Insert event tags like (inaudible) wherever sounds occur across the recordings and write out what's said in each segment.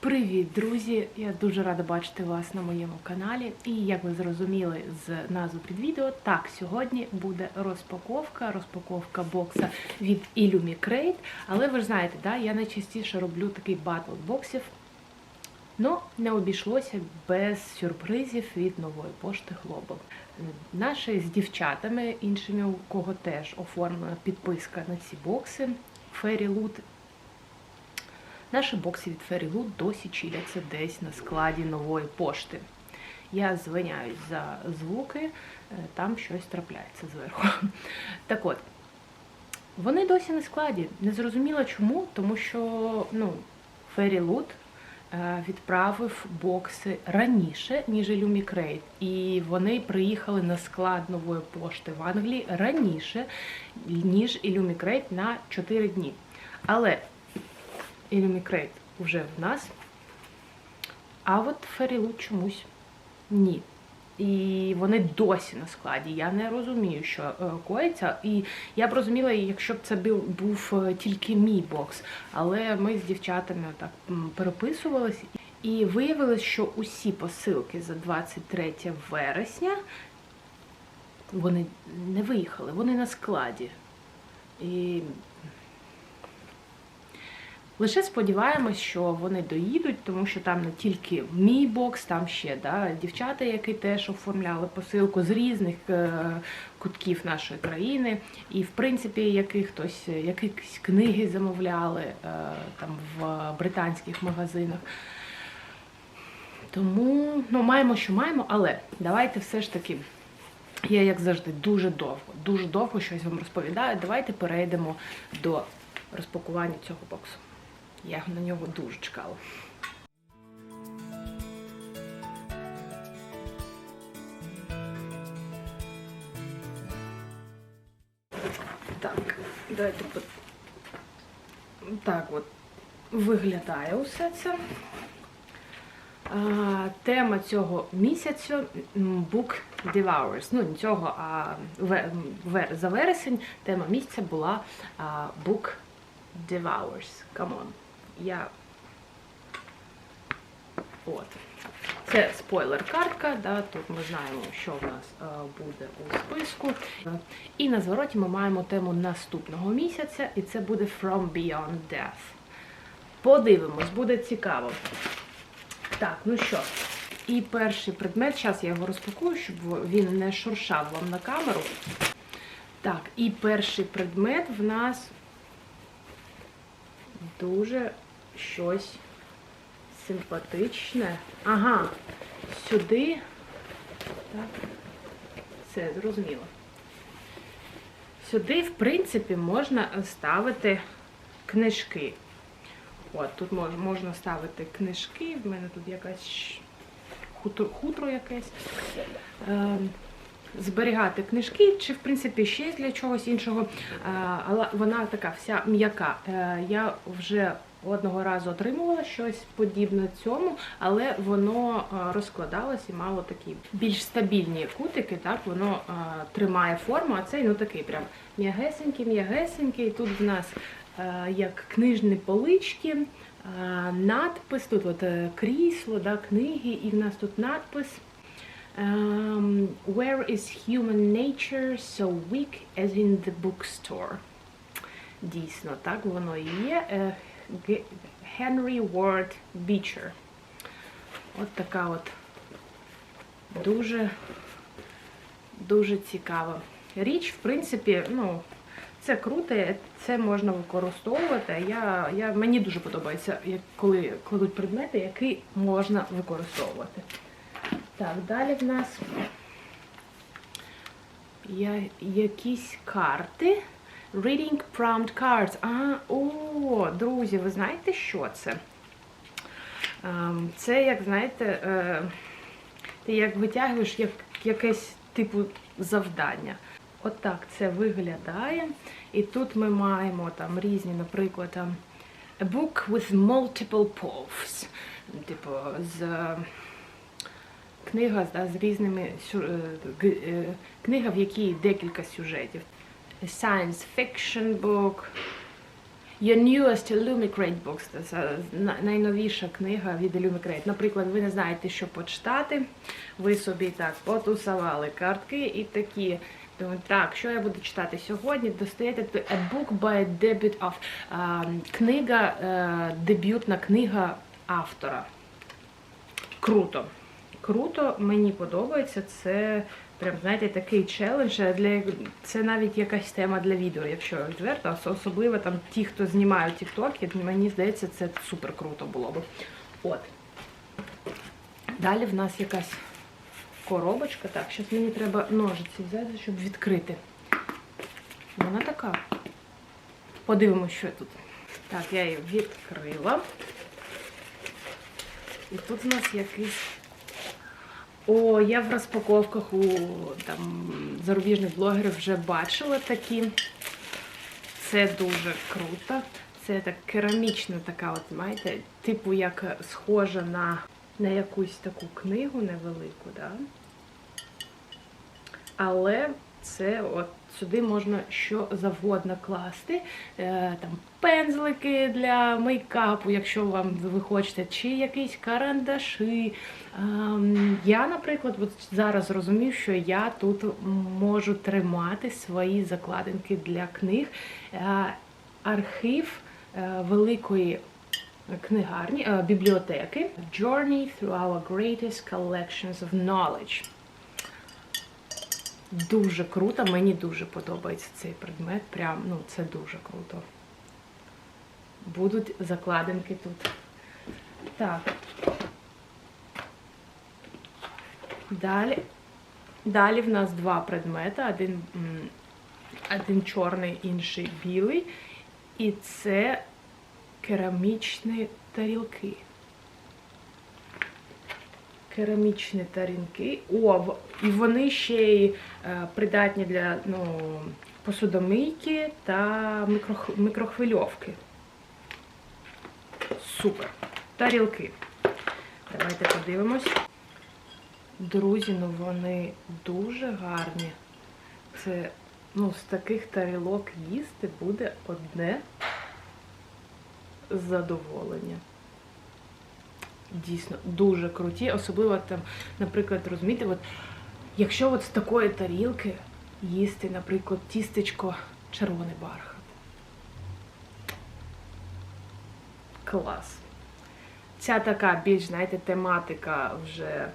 Привіт, друзі! Я дуже рада бачити вас на моєму каналі. І як ви зрозуміли з назви під відео, так, сьогодні буде розпаковка, розпаковка бокса від Illumicrate. Але ви ж знаєте, да, я найчастіше роблю такий батл боксів. Ну, не обійшлося без сюрпризів від нової пошти Global. Наші з дівчатами, іншими, у кого теж оформлена підписка на ці бокси, Fairy Loot Наші бокси від Fairy досі чиляться десь на складі нової пошти. Я звиняюсь за звуки, е, там щось трапляється зверху. (laughs) Так от, вони досі на складі. Не зрозуміло чому, тому що ну, Fairy е, відправив бокси раніше, ніж Illumicrate. І вони приїхали на склад нової пошти в Англії раніше, ніж Illumicrate на 4 дні. Але Illumicrate вже в нас. А от Ферілу чомусь ні. І вони досі на складі. Я не розумію, що е, коїться. І я б розуміла, якщо б це був, е, тільки мій бокс. Але ми з дівчатами так переписувались. І виявилось, що усі посилки за 23 вересня вони не виїхали, вони на складі. І Лише сподіваємось, що вони доїдуть, тому що там не тільки мій бокс, там ще да, дівчата, які теж оформляли посилку з різних е, кутків нашої країни. І, в принципі, які хтось якісь книги замовляли е, там в британських магазинах. Тому ну, маємо, що маємо, але давайте все ж таки. Я, як завжди, дуже довго, дуже довго щось вам розповідаю. Давайте перейдемо до розпакування цього боксу. Я на нього дуже чекала. Так, давайте по... так от виглядає усе це. А, тема цього місяцю Book Devours. Ну, не цього, а вер, за вересень тема місяця була Book Devours. Come on я. От. Це спойлер-картка, да, тут ми знаємо, що в нас е, буде у списку. І на звороті ми маємо тему наступного місяця, і це буде From Beyond Death. Подивимось, буде цікаво. Так, ну що, і перший предмет, зараз я його розпакую, щоб він не шуршав вам на камеру. Так, і перший предмет в нас дуже щось симпатичне. Ага, сюди. Так, все, зрозуміло. Сюди, в принципі, можна ставити книжки. От, тут можна ставити книжки, в мене тут якась хутро, хутро якесь. Е, зберігати книжки, чи, в принципі, ще для чогось іншого. Е, але вона така вся м'яка. Е, я вже Одного разу отримувала щось подібне цьому, але воно розкладалось і мало такі більш стабільні кутики, так воно тримає форму, а цей ну такий прям м'ягесенький, м'ягесенький. Тут в нас як книжні полички, надпис, тут от е, крісло, да, книги, і в нас тут надпис. Um, Where is human nature so weak as in the bookstore? Дійсно, так воно і є. Е, Генрі Уорд Бічер. От така от дуже дуже цікава річ. В принципі, ну, це круто, це можна використовувати. Я, я, Мені дуже подобається, коли кладуть предмети, які можна використовувати. Так, далі в нас якісь карти. Reading prompt cards. А, о, друзі, ви знаєте, що це? Ем, це, як знаєте, е, ти як витягуєш як, якесь типу завдання. Отак От це виглядає. І тут ми маємо там різні, наприклад, там, a book with multiple paths. Типу, з книга з різними е, книга, в якій декілька сюжетів science fiction book. Your newest Illumicrate box. Це найновіша книга від Illumicrate. Наприклад, ви не знаєте, що почитати. Ви собі так потусували картки і такі. Думаю, так, що я буду читати сьогодні? Достаєте A Book by Debut of книга, е, дебютна книга автора. Круто. Круто, мені подобається. Це прям, знаєте, такий челендж. Для, це навіть якась тема для відео, якщо відверто. Ос- Особливо там ті, хто знімають тіктоки, мені здається, це супер круто було б. От. Далі в нас якась коробочка. Так, зараз мені треба ножиці взяти, щоб відкрити. Вона така. Подивимось, що тут. Так, я її відкрила. І тут у нас якийсь. О, я в розпаковках у там, зарубіжних блогерів вже бачила такі. Це дуже круто. Це так керамічна така, от знаєте, типу як схожа на, на якусь таку книгу невелику, да? Але це от сюди можна що завгодно класти. Е, там пензлики для мейкапу, якщо вам ви хочете, чи якісь карандаші. Я, наприклад, от зараз розумію, що я тут можу тримати свої закладинки для книг. Е, архів е, великої книгарні, бібліотеки Journey through our greatest collections of knowledge. Дуже круто, мені дуже подобається цей предмет. Прям, ну, це дуже круто. Будуть закладинки тут. Так. Далі. Далі в нас два предмети. Один, один чорний, інший білий. І це керамічні тарілки. Керамічні тарілки. О, і вони ще й е, придатні для ну, посудомийки та мікрох- мікрохвильовки. Супер. Тарілки. Давайте подивимось. Друзі, ну вони дуже гарні. Це, ну, з таких тарілок їсти буде одне задоволення. Дійсно, дуже круті. Особливо там, наприклад, розумієте, от, якщо от з такої тарілки їсти, наприклад, тістечко червоний бархат. Клас. Ця така більш, знаєте, тематика вже е,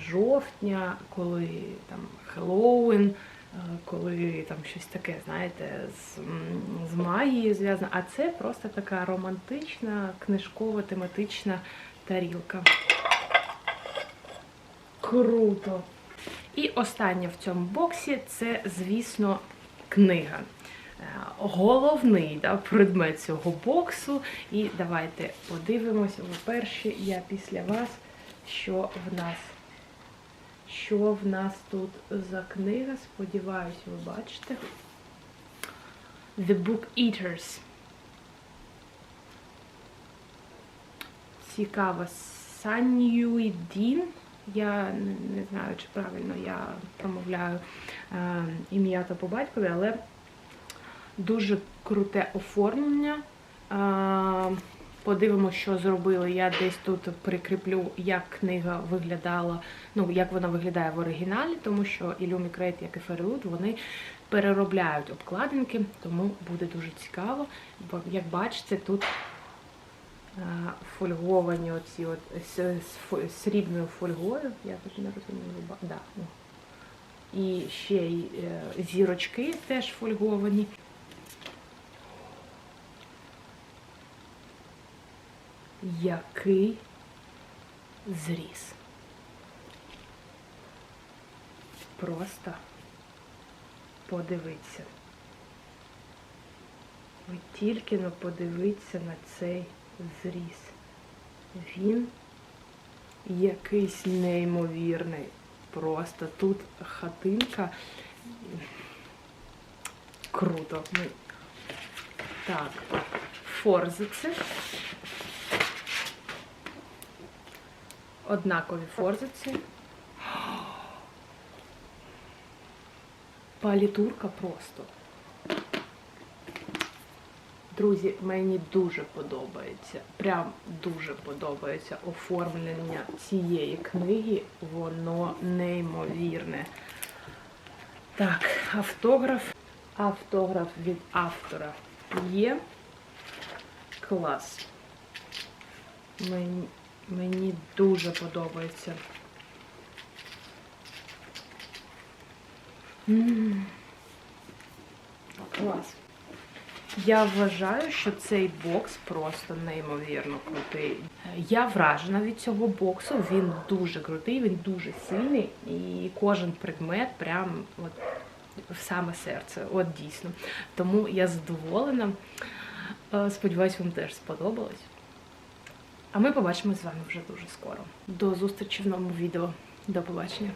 жовтня, коли там Хеллоуін, е, коли там щось таке, знаєте, з, з магією зв'язано. А це просто така романтична, книжкова, тематична тарілка. Круто! І останнє в цьому боксі це, звісно, книга. Е, Головний да, предмет цього боксу. І давайте подивимося, ви перші, я після вас, що в нас. Що в нас тут за книга? Сподіваюсь, ви бачите. The Book Eaters. Цікаво. Санюйдін. Я не, знаю, чи правильно я промовляю е, ім'я та по батькові, але дуже круте оформлення. Е, подивимося, що зробили. Я десь тут прикріплю, як книга виглядала, ну, як вона виглядає в оригіналі, тому що і Lumicrate, як і Fairwood, вони переробляють обкладинки, тому буде дуже цікаво. Бо, як бачите, тут фольговані оці от з, срібною фольгою. Я тут не розумію. Да, ну. І ще й е, зірочки теж фольговані. Який зріз. Просто подивіться. Ви тільки но подивіться на цей зріз. Він якийсь неймовірний. Просто тут хатинка. Круто. Ми- Так, форзиці. Однакові форзиці. (gasps) Палітурка просто. Друзі, мені дуже подобається, прям дуже подобається оформлення цієї книги. Воно неймовірне. Так, автограф. Автограф від автора є. Клас. Мені, мені дуже подобається. М. Клас. Я вважаю, що цей бокс просто неймовірно крутий. Я вражена від цього боксу. Він дуже крутий, він дуже сильний, і кожен предмет прям от в саме серце. От дійсно. Тому я задоволена. Е, Сподіваюсь, вам теж сподобалось. А ми побачимось з вами вже дуже скоро. До зустрічі в новому відео. До побачення.